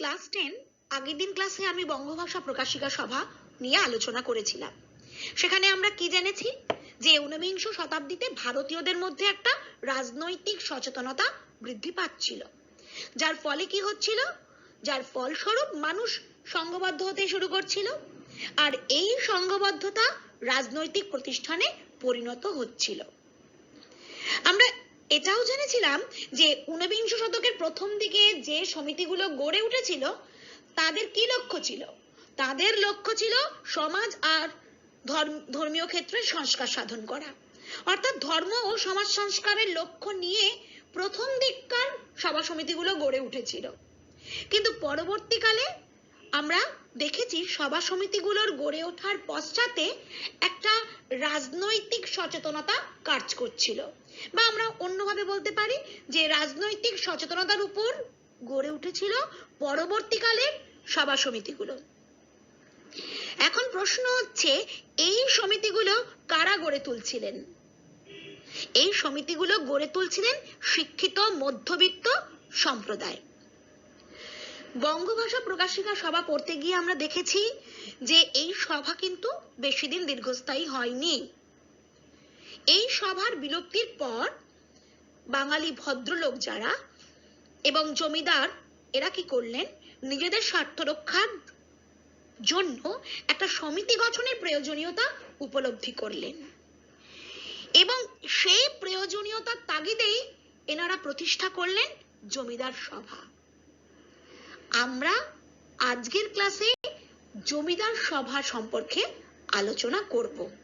Class ten, আগের দিন ক্লাসে আমি বঙ্গভাষা প্রকাশিকা সভা নিয়ে আলোচনা করেছিলাম। সেখানে আমরা কি জেনেছি? যে ঊনবিংশ শতাব্দীতে ভারতীয়দের মধ্যে একটা রাজনৈতিক সচেতনতা বৃদ্ধি পাচ্ছিল। যার ফলে কি হচ্ছিল? যার ফলস্বরূপ মানুষ সংঘবদ্ধ হতে শুরু করছিল। আর এই সংঘবদ্ধতা রাজনৈতিক প্রতিষ্ঠানে পরিণত হচ্ছিল। আমরা এটাও জেনেছিলাম যে ঊনবিংশ শতকের প্রথম দিকে যে সমিতিগুলো গড়ে উঠেছিল, তাদের কি লক্ষ্য ছিল? তাদের লক্ষ্য ছিল সমাজ আর ধর্ম- ধর্মীয় ক্ষেত্রে সংস্কার সাধন করা। অর্থাৎ ধর্ম ও সমাজ সংস্কারের লক্ষ্য নিয়ে প্রথম দিককার সভা সমিতিগুলো গড়ে উঠেছিল। কিন্তু পরবর্তীকালে আমরা দেখেছি সভা সমিতিগুলোর গড়ে ওঠার পশ্চাতে একটা রাজনৈতিক সচেতনতা কাজ করছিল। বা আমরা অন্যভাবে বলতে পারি যে রাজনৈতিক সচেতনতার উপর গড়ে উঠেছিল পরবর্তীকালের সভা সমিতিগুলো। এখন প্রশ্ন হচ্ছে, এই সমিতিগুলো কারা গড়ে তুলছিলেন? এই সমিতিগুলো গড়ে তুলছিলেন শিক্ষিত, মধ্যবিত্ত সম্প্রদায়। বঙ্গভাষা প্রকাশিকা সভা করতে গিয়ে আমরা দেখেছি যে এই সভা কিন্তু বেশি দিন দীর্ঘস্থায়ী হয়নি। এই সভার বিলুপ্তির পর বাঙালি ভদ্রলোক যারা এবং জমিদার, এরা কি করলেন? নিজেদের স্বার্থ রক্ষার জন্য একটা সমিতি গঠনের প্রয়োজনীয়তা উপলব্ধি করলেন। এবং সেই প্রয়োজনীয়তার তাগিদেই এনারা প্রতিষ্ঠা করলেন জমিদার সভা। আমরা আজকের ক্লাসে জমিদার সভা সম্পর্কে আলোচনা করব।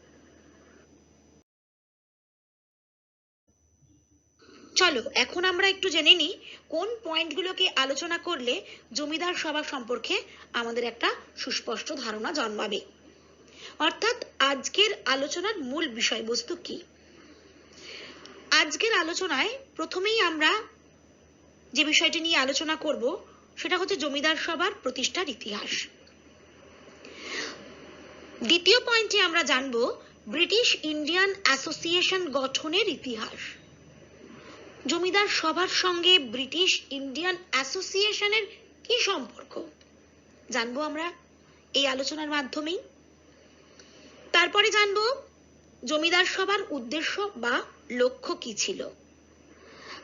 চলো, এখন আমরা একটু জেনে নিই কোন পয়েন্টগুলোকে আলোচনা করলে জমিদার সভা সম্পর্কে আমাদের একটা সুস্পষ্ট ধারণা জন্মাবে। অর্থাৎ আজকের আলোচনার মূল বিষয়বস্তু কি? আজকের আলোচনায় প্রথমেই আমরা যে বিষয়টি নিয়ে আলোচনা করব, সেটা হচ্ছে জমিদার সভার প্রতিষ্ঠার ইতিহাস। দ্বিতীয় পয়েন্টে আমরা জানব ব্রিটিশ ইন্ডিয়ান অ্যাসোসিয়েশন গঠনের ইতিহাস। জমিদার সভার সঙ্গে ব্রিটিশ ইন্ডিয়ান অ্যাসোসিয়েশনের কি সম্পর্ক? জানব আমরা এই আলোচনার মাধ্যমেই। তারপরে জানব জমিদার সভার উদ্দেশ্য বা লক্ষ্য কি ছিল।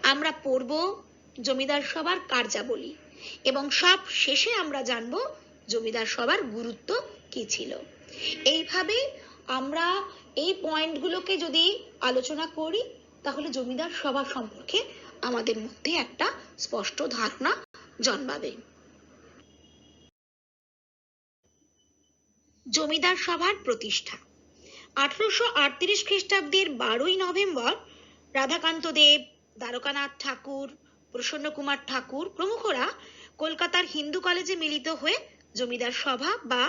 আমরা পড়ব জমিদার সভার কার্যাবলী এবং সব শেষে আমরা জানব জমিদার সভার গুরুত্ব কি ছিল। এইভাবে আমরা এই পয়েন্টগুলোকে যদি আলোচনা করি তাহলে জমিদার সভা সম্পর্কে আমাদের মধ্যে একটা স্পষ্ট ধারণা জন্মাবে। জমিদার সভার প্রতিষ্ঠা। আঠারোশো আটত্রিশ খ্রিস্টাব্দের বারোই নভেম্বর রাধাকান্ত দেব দ্বারকানাথ ঠাকুর প্রসন্ন কুমার ঠাকুর প্রমুখরা কলকাতার হিন্দু কলেজে মিলিত হয়ে জমিদার সভা বা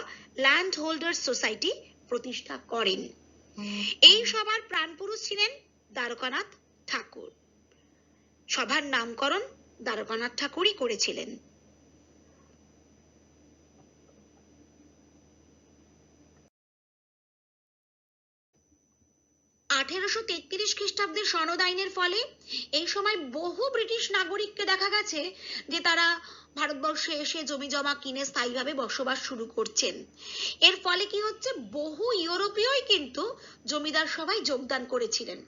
ল্যান্ড হোল্ডার সোসাইটি প্রতিষ্ঠা করেন। এই সভার প্রাণপুরুষ ছিলেন দ্বারকানাথ ঠাকুর। সভার নামকরণ দ্বারকানাথ ঠাকুরই করেছিলেন। আঠেরোশো তেত্রিশ খ্রিস্টাব্দের সনদ আইনের ফলে এই সময় বহু ব্রিটিশ নাগরিককে দেখা গেছে যে তারা ভারতবর্ষে এসে জমি জমা কিনে স্থায়ীভাবে বসবাস শুরু করছেন। এর ফলে কি হচ্ছে? বহু ইউরোপীয়ই কিন্তু জমিদার সভায় যোগদান করেছিলেন।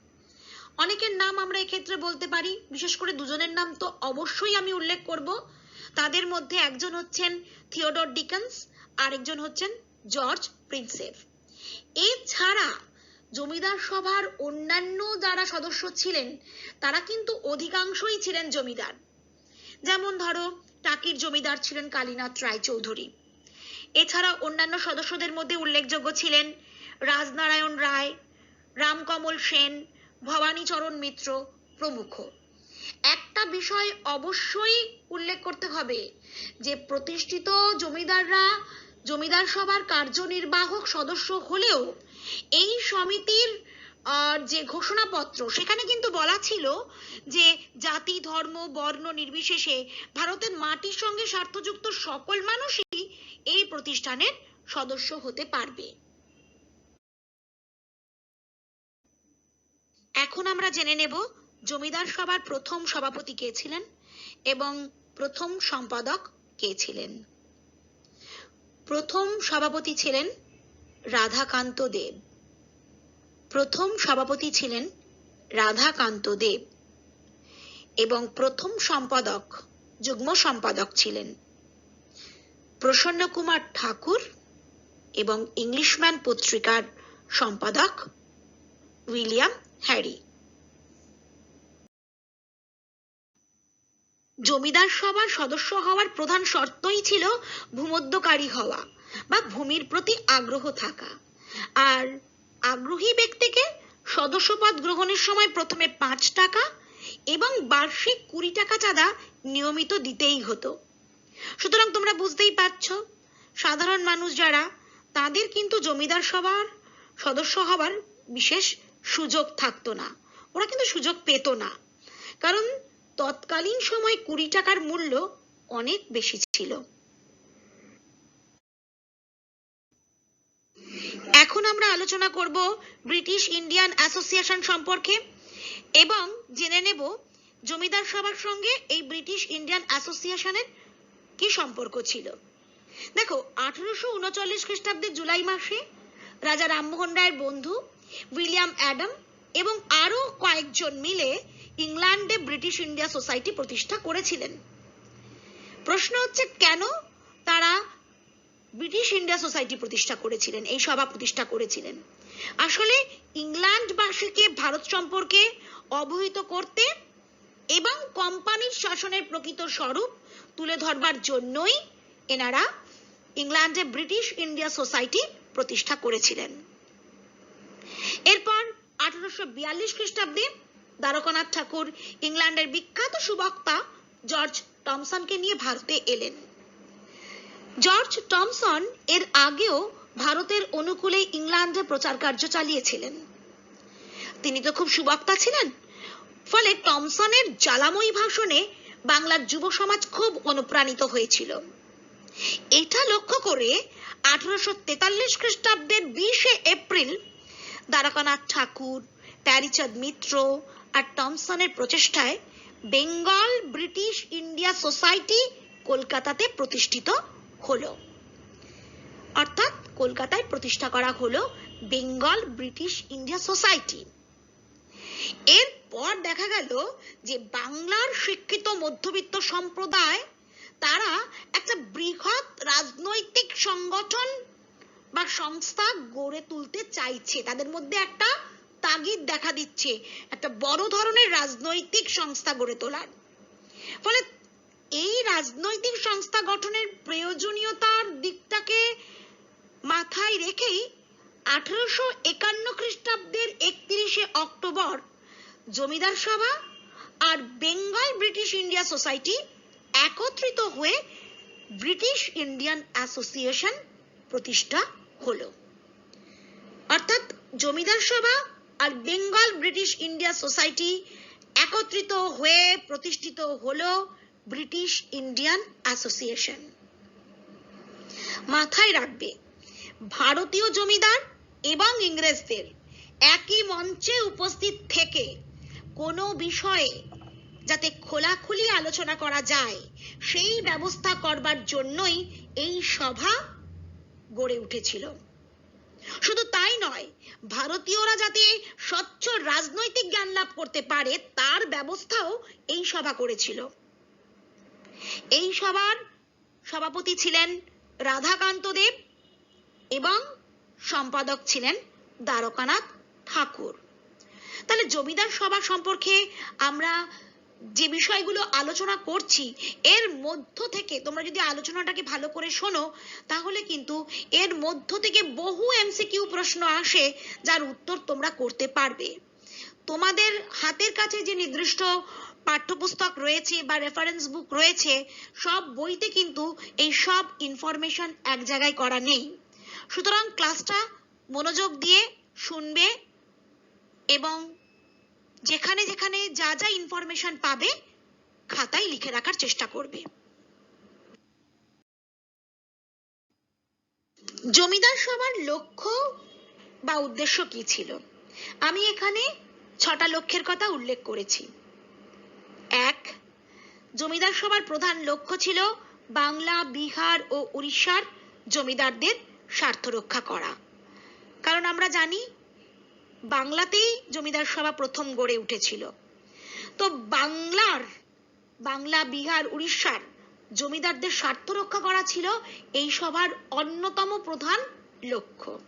অনেকের নাম আমরা এক্ষেত্রে বলতে পারি, বিশেষ করে দুজনের নাম তো অবশ্যই আমি উল্লেখ করব। তাদের মধ্যে একজন হচ্ছেন থিওডর ডিকেন্স, আরেকজন হচ্ছেন জর্জ প্রিন্সেপ এছাড়া জমিদার সভার অন্যান্য যারা সদস্য ছিলেন, তারা কিন্তু অধিকাংশই ছিলেন জমিদার। যেমন ধরো, টাকির জমিদার ছিলেন কালীনাথ রায়চৌধুরী এছাড়া অন্যান্য সদস্যদের মধ্যে উল্লেখযোগ্য ছিলেন রাজনারায়ণ রায়, রামকমল সেন ভবানীচরণ মিত্র প্রমুখ। একটা বিষয় অবশ্যই উল্লেখ করতে হবে যে, প্রতিষ্ঠিত জমিদাররা, জমিদার সভার কার্যনির্বাহক সদস্য হলেও এই সমিতির যে ঘোষণাপত্র, সেখানে কিন্তু বলা ছিল যে, জাতি, ধর্ম, বর্ণ নির্বিশেষে ভারতের মাটির সঙ্গে স্বার্থযুক্ত সকল মানুষই এই প্রতিষ্ঠানের সদস্য হতে পারবে। এখন আমরা জেনে নেব জমিদার সভার প্রথম সভাপতি কে ছিলেন এবং প্রথম সম্পাদক কে ছিলেন। প্রথম সভাপতি ছিলেন রাধাকান্ত দেব। প্রথম সভাপতি ছিলেন রাধাকান্ত দেব এবং প্রথম সম্পাদক, যুগ্ম সম্পাদক ছিলেন প্রসন্ন কুমার ঠাকুর এবং ইংলিশম্যান পত্রিকার সম্পাদক উইলিয়াম হ্যারি। জমিদার সভার সদস্য হওয়ার প্রধান শর্তই ছিল ভূমধ্যকারী হওয়া বা ভূমির প্রতি আগ্রহ থাকা। আর আগ্রহী ব্যক্তিকে সদস্যপদ গ্রহণের সময় প্রথমে পাঁচ টাকা এবং বার্ষিক কুড়ি টাকা চাঁদা নিয়মিত দিতেই হতো। সুতরাং তোমরা বুঝতেই পারছ, সাধারণ মানুষ যারা, তাদের কিন্তু জমিদার সভার সদস্য হওয়ার বিশেষ সুযোগ থাকতো না। ওরা কিন্তু সুযোগ পেত না। কারণ তৎকালীন সময় কুড়ি টাকার মূল্য অনেক বেশি ছিল। এখন আমরা আলোচনা করব ব্রিটিশ ইন্ডিয়ান অ্যাসোসিয়েশন সম্পর্কে এবং জেনে নেব জমিদার সভার সঙ্গে এই ব্রিটিশ ইন্ডিয়ান অ্যাসোসিয়েশনের কি সম্পর্ক ছিল। দেখো, আঠারোশো উনচল্লিশ খ্রিস্টাব্দের জুলাই মাসে রাজা রামমোহন রায়ের বন্ধু উইলিয়াম অ্যাডাম এবং আরও কয়েকজন মিলে ইংল্যান্ডে ব্রিটিশ ইন্ডিয়া সোসাইটি প্রতিষ্ঠা করেছিলেন। প্রশ্ন হচ্ছে, কেন তারা ব্রিটিশ ইন্ডিয়া সোসাইটি প্রতিষ্ঠা করেছিলেন, এই সভা প্রতিষ্ঠা করেছিলেন? আসলে ইংল্যান্ডবাসীকে ভারত সম্পর্কে অবহিত করতে এবং কোম্পানির শাসনের প্রকৃত স্বরূপ তুলে ধরবার জন্যই এনারা ইংল্যান্ডে ব্রিটিশ ইন্ডিয়া সোসাইটি প্রতিষ্ঠা করেছিলেন। এরপর আঠারোশো বিয়াল্লিশ খ্রিস্টাব্দে দ্বারকানাথ ঠাকুর ইংল্যান্ডের বিখ্যাত সুবক্তা জর্জ টমসনকে নিয়ে ভারতে এলেন। জর্জ টমসন এর আগেও ভারতের অনুকূলে ইংল্যান্ডে প্রচার কার্য চালিয়েছিলেন। তিনি তো খুব সুবক্তা ছিলেন। ফলে টমসনের জ্বালাময়ী ভাষণে বাংলার যুব সমাজ খুব অনুপ্রাণিত হয়েছিল। এটা লক্ষ্য করে আঠারোশো তেতাল্লিশ খ্রিস্টাব্দের বিশে এপ্রিল দ্বারকানাথ ঠাকুর, প্যারিচাঁদ মিত্র আর টমসনের প্রচেষ্টায় বেঙ্গল ব্রিটিশ ইন্ডিয়া সোসাইটি কলকাতাতে প্রতিষ্ঠিত হলো। অর্থাৎ কলকাতায় প্রতিষ্ঠা করা হলো বেঙ্গল ব্রিটিশ ইন্ডিয়া সোসাইটি। এরপর দেখা গেল যে বাংলার শিক্ষিত মধ্যবিত্ত সম্প্রদায়, তারা একটা বৃহৎ রাজনৈতিক সংগঠন বা সংস্থা গড়ে তুলতে চাইছে। তাদের মধ্যে একটা তাগিদ দেখা দিচ্ছে, একটা বড় ধরনের রাজনৈতিক সংস্থা গড়ে তোলার। ফলে এই রাজনৈতিক সংস্থা গঠনের প্রয়োজনীয়তার দিকটাকে মাথায় রেখেই আঠারোশো একান্ন খ্রিস্টাব্দের একত্রিশে অক্টোবর জমিদার সভা আর বেঙ্গল ব্রিটিশ ইন্ডিয়া সোসাইটি একত্রিত হয়ে ব্রিটিশ ইন্ডিয়ান অ্যাসোসিয়েশন প্রতিষ্ঠা হলো। অর্থাৎ জমিদার সভা আর বেঙ্গল ব্রিটিশ ইন্ডিয়া সোসাইটি একত্রিত হয়ে প্রতিষ্ঠিত হলো ব্রিটিশ ইন্ডিয়ান অ্যাসোসিয়েশন। মাথায় রাখবে, ভারতীয় জমিদার এবং ইংরেজদের একই মঞ্চে উপস্থিত থেকে কোনো বিষয়ে যাতে খোলাখুলি আলোচনা করা যায়, সেই ব্যবস্থা করবার জন্যই এই সভা গড়ে উঠেছিল। শুধু তাই নয়, ভারতীয়রা যাতে স্বচ্ছ রাজনৈতিক জ্ঞান লাভ করতে পারে, তার ব্যবস্থাও এই সভা করেছিল। এই সভার সভাপতি ছিলেন রাধাকান্ত দেব এবং সম্পাদক ছিলেন দ্বারকানাথ ঠাকুর। তাহলে জমিদার সভা সম্পর্কে আমরা যে বিষয়গুলো আলোচনা করছি, এর মধ্য থেকে তোমরা যদি আলোচনাটাকে ভালো করে শোনো, তাহলে কিন্তু এর মধ্য থেকে বহু এমসিকিউ প্রশ্ন আসে যার উত্তর তোমরা করতে পারবে। তোমাদের হাতের কাছে যে নির্দিষ্ট পাঠ্যপুস্তক রয়েছে বা রেফারেন্স বুক রয়েছে, সব বইতে কিন্তু এই সব ইনফরমেশন এক জায়গায় করা নেই। সুতরাং ক্লাসটা মনোযোগ দিয়ে শুনবে এবং যেখানে যেখানে যা যা ইনফরমেশন পাবে, খাতায় লিখে রাখার চেষ্টা করবে। জমিদার সভার লক্ষ্য বা উদ্দেশ্য কি ছিল? আমি এখানে ছটা লক্ষ্যের কথা উল্লেখ করেছি। এক, জমিদার সভার প্রধান লক্ষ্য ছিল বাংলা, বিহার ও উড়িষ্যার জমিদারদের স্বার্থ রক্ষা করা। কারণ আমরা জানি বাংলাতেই জমিদার সভা প্রথম গড়ে উঠেছিল। তো বাংলার, বাংলা, বিহার, উড়িষ্যার জমিদারদের স্বার্থ রক্ষা করা ছিল এই সভার অন্যতম প্রধান লক্ষ্য।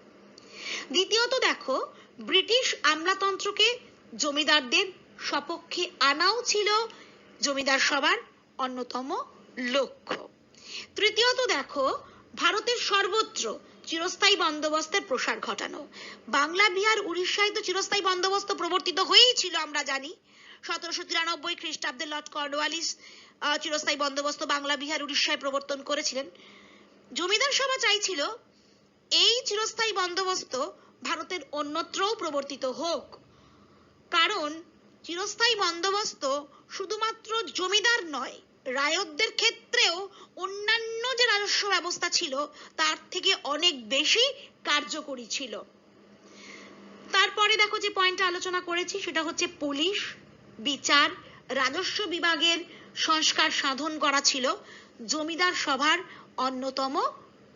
দ্বিতীয়ত দেখো, ব্রিটিশ আমলাতন্ত্রকে জমিদারদের সপক্ষে আনাও ছিল জমিদার সভার অন্যতম লক্ষ্য। তৃতীয়ত দেখো, ভারতের সর্বত্র চিরস্থায়ী বন্দোবস্তের প্রসার ঘটানো। বাংলা, বিহার, উড়িষ্যায় তো চিরস্থায়ী বন্দোবস্ত প্রবর্তিত হয়েই ছিল, আমরা জানি। সতেরোশো তিরানব্বই খ্রিস্টাব্দে লর্ড কর্নওয়ালিস চিরস্থায়ী বন্দোবস্ত বাংলা, বিহার, উড়িষ্যায় প্রবর্তন করেছিলেন। জমিদার সভা চাইছিল, এই চিরস্থায়ী বন্দোবস্ত ভারতের অন্যত্রও প্রবর্তিত হোক। কারণ, চিরস্থায়ী বন্দোবস্ত শুধুমাত্র জমিদার নয় রায়তদের ক্ষেত্রেও অন্যান্য যে রাজস্ব ব্যবস্থা ছিল, তার থেকে অনেক বেশি কার্যকরী ছিল। তারপরে দেখো যে পয়েন্টটা আলোচনা করেছি, সেটা হচ্ছে পুলিশ, বিচার, রাজস্ব বিভাগের সংস্কার সাধন করা ছিল, জমিদার সভার অন্যতম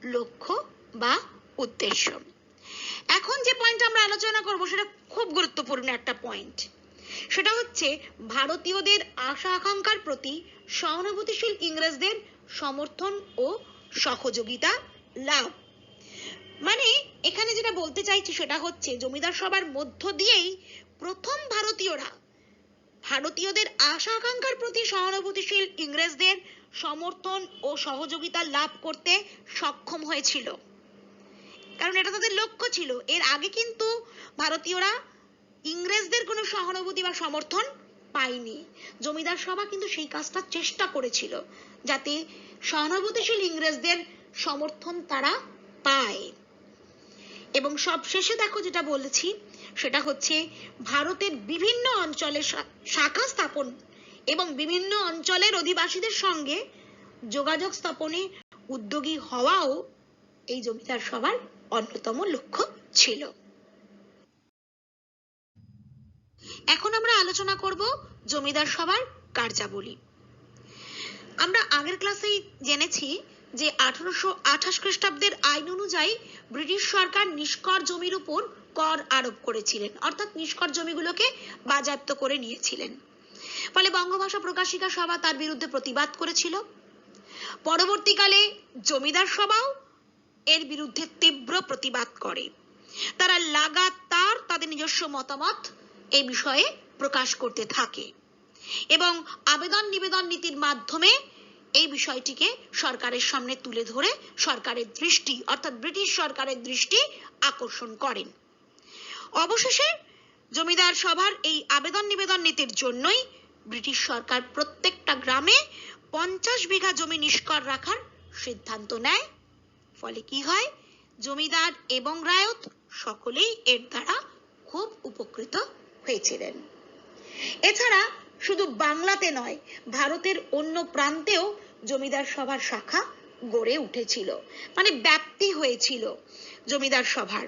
লক্ষ্য বা উদ্দেশ্য। এখন যে পয়েন্ট আমরা আলোচনা করব, সেটা খুব গুরুত্বপূর্ণ একটা পয়েন্ট সেটা হচ্ছে ভারতীয়দের আশা আকাঙ্ক্ষার প্রতি সহানুভূতিশীল ইংরেজদের সমর্থন ও সহযোগিতা লাভ। মানে এখানে যেটা বলতে চাইছি সেটা হচ্ছে জমিদার সভার মধ্য দিয়েই প্রথম ভারতীয়রা ভারতীয়দের আশা আকাঙ্ক্ষার প্রতি সহানুভূতিশীল ইংরেজদের সমর্থন ও সহযোগিতা লাভ করতে সক্ষম হয়েছিল। কারণ এটা তাদের লক্ষ্য ছিল। এর আগে কিন্তু ভারতীয়রা ইংরেজদের কোনো সহানুভূতি বা সমর্থন পায়নি জমিদার সভা কিন্তু সেই কাজটা চেষ্টা করেছিল, যাতে সহানুভূতিশীল ইংরেজদের সমর্থন তারা পায়। এবং সবশেষে দেখো যেটা বলেছি, সেটা হচ্ছে ভারতের বিভিন্ন অঞ্চলে শাখা স্থাপন এবং বিভিন্ন অঞ্চলের অধিবাসীদের সঙ্গে যোগাযোগ স্থাপনে উদ্যোগী হওয়াও এই জমিদার সভার অন্যতম লক্ষ্য ছিল। এখন আমরা আলোচনা করব জমিদার সভার কার্যাবলী। আমরা আগের ক্লাসেই জেনেছি যে আঠারোশো আঠাশ খ্রিস্টাব্দের আইন অনুযায়ী ব্রিটিশ সরকার নিষ্কর জমির উপর কর আরোপ করেছিলেন, অর্থাৎ নিষ্কর জমিগুলোকে বাজেয়াপ্ত করে নিয়েছিলেন। ফলে বঙ্গভাষা প্রকাশিকা সভা তার বিরুদ্ধে প্রতিবাদ করেছিল। পরবর্তীকালে জমিদার সভাও এর বিরুদ্ধে তীব্র প্রতিবাদ করে। তারা লাগাতার তাদের নিজস্ব মতামত এই বিষয়ে প্রকাশ করতে থাকে। এবং আবেদন নিবেদন নীতির মাধ্যমে এই বিষয়টিকে সরকারের সামনে তুলে ধরে সরকারের দৃষ্টি, অর্থাৎ ব্রিটিশ সরকারের দৃষ্টি আকর্ষণ করেন। অবশেষে জমিদার সভার এই আবেদন নিবেদন নীতির জন্যই ব্রিটিশ সরকার প্রত্যেকটা গ্রামে পঞ্চাশ বিঘা জমি নিষ্কর রাখার সিদ্ধান্ত নেয়। ফলে কি হয়? জমিদার এবং রায়ত সকলেই এর দ্বারা খুব উপকৃত হয়েছিলেন। এছাড়া শুধু বাংলাতে নয়, ভারতের অন্য প্রান্তেও জমিদার সভার শাখা গড়ে উঠেছিল। মানে ব্যাপ্তি হয়েছিল জমিদার সভার।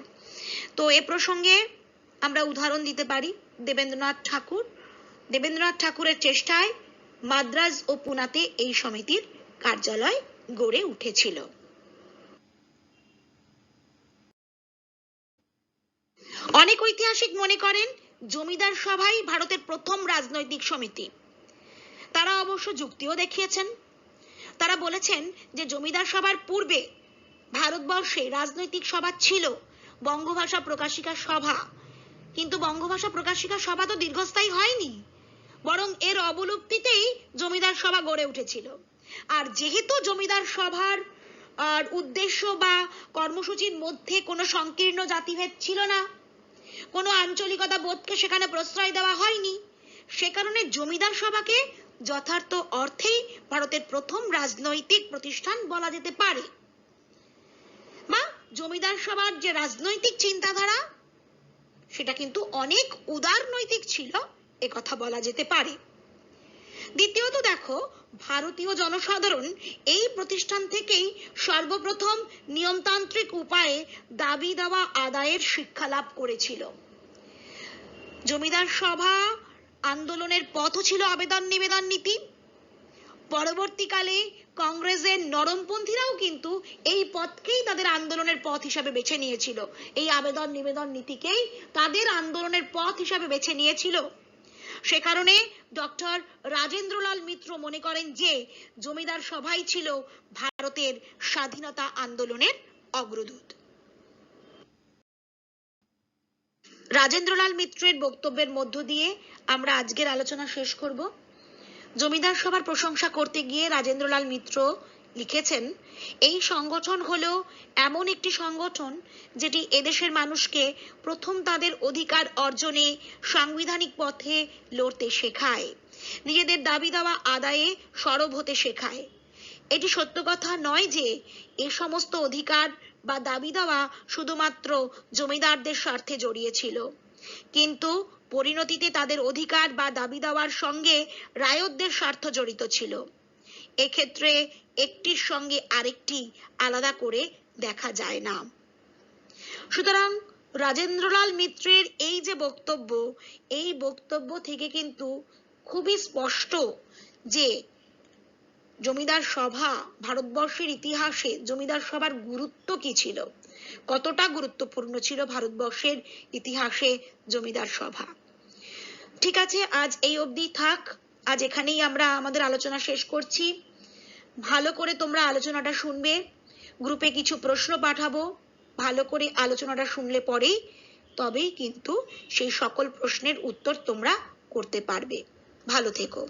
তো এ প্রসঙ্গে আমরা উদাহরণ দিতে পারি দেবেন্দ্রনাথ ঠাকুর। দেবেন্দ্রনাথ ঠাকুরের চেষ্টায় মাদ্রাজ ও পুনাতে এই সমিতির কার্যালয় গড়ে উঠেছিল। অনেক ঐতিহাসিক মনে করেন জমিদার সভাই ভারতের প্রথম রাজনৈতিক সমিতি। তারা অবশ্য যুক্তিও দেখিয়েছেন। তারা বলেছেন যে জমিদার সভার পূর্বে ভারতবর্ষে রাজনৈতিক সভা ছিল, বঙ্গভাষা প্রকাশিকা সভা। কিন্তু বঙ্গভাষা প্রকাশিকা সভা তো দীর্ঘস্থায়ী হয়নি, বরং এর অবলুপ্তিতেই জমিদার সভা গড়ে উঠেছিল। আর যেহেতু জমিদার সভার আর উদ্দেশ্য বা কর্মসূচির মধ্যে কোনো সংকীর্ণ জাতিভেদ ছিল না কোনো আঞ্চলিকতা বোধকে সেখানে প্রশ্রয় দেওয়া হয়নি। সে কারণে জমিদার সভাকে যথার্থ অর্থেই ভারতের প্রথম রাজনৈতিক প্রতিষ্ঠান বলা যেতে পারে। বা জমিদার সভার যে রাজনৈতিক চিন্তাধারা, সেটা কিন্তু অনেক উদারনৈতিক ছিল, এ কথা বলা যেতে পারে। দ্বিতীয়ত দেখো, ভারতীয় জনসাধারণ এই প্রতিষ্ঠান থেকেই সর্বপ্রথম নিয়মতান্ত্রিক উপায়ে দাবি দাওয়া আদায়ের শিক্ষা লাভ করেছিল। জমিদার সভা আন্দোলনের পথও ছিল আবেদন নিবেদন নীতি। পরবর্তীকালে কংগ্রেসের নরমপন্থীরাও কিন্তু এই পথকেই তাদের আন্দোলনের পথ হিসাবে বেছে নিয়েছিল। এই আবেদন নিবেদন নীতিকেই তাদের আন্দোলনের পথ হিসাবে বেছে নিয়েছিল। সে কারণে ডক্টর রাজেন্দ্রলাল মিত্র মনে করেন যে জমিদার সভাই ছিল ভারতের স্বাধীনতা আন্দোলনের অগ্রদূত। রাজেন্দ্রলাল মিত্রের বক্তব্যের মধ্য দিয়ে আমরা আজকের আলোচনা শেষ করব। জমিদার সভার প্রশংসা করতে গিয়ে রাজেন্দ্রলাল মিত্র লিখেছেন, এই সংগঠন হলো এমন একটি সংগঠন যেটি এদেশের মানুষকে প্রথম তাদের অধিকার অর্জনে সাংবিধানিক পথে লড়তে শেখায়। নিজেদের দাবি দাওয়া আদায়ে সরব হতে শেখায়। এটি সত্য কথা নয় যে এ সমস্ত অধিকার বা দাবি দাওয়া শুধুমাত্র জমিদারদের স্বার্থে জড়িয়েছিল। কিন্তু পরিণতিতে তাদের অধিকার বা দাবি দেওয়ার সঙ্গে রায়তদের স্বার্থ জড়িত ছিল। এক্ষেত্রে একটির সঙ্গে আরেকটি আলাদা করে দেখা যায় না। সুতরাং রাজেন্দ্রলাল মিত্রের এই যে বক্তব্য, এই বক্তব্য থেকে কিন্তু খুবই স্পষ্ট যে জমিদার সভা ভারতবর্ষের ইতিহাসে জমিদার সভার গুরুত্ব কি ছিল? কতটা গুরুত্বপূর্ণ ছিল ভারতবর্ষের ইতিহাসে জমিদার সভা? ঠিক আছে, আজ এই অবধি থাক। আজ এখানেই আমরা আমাদের আলোচনা শেষ করছি। ভালো করে তোমরা আলোচনাটা শুনবে, গ্রুপে কিছু প্রশ্ন পাঠাবো, ভালো করে আলোচনাটা শুনলে পরেই তবেই কিন্তু সেই সকল প্রশ্নের উত্তর তোমরা করতে পারবে। ভালো থেকো।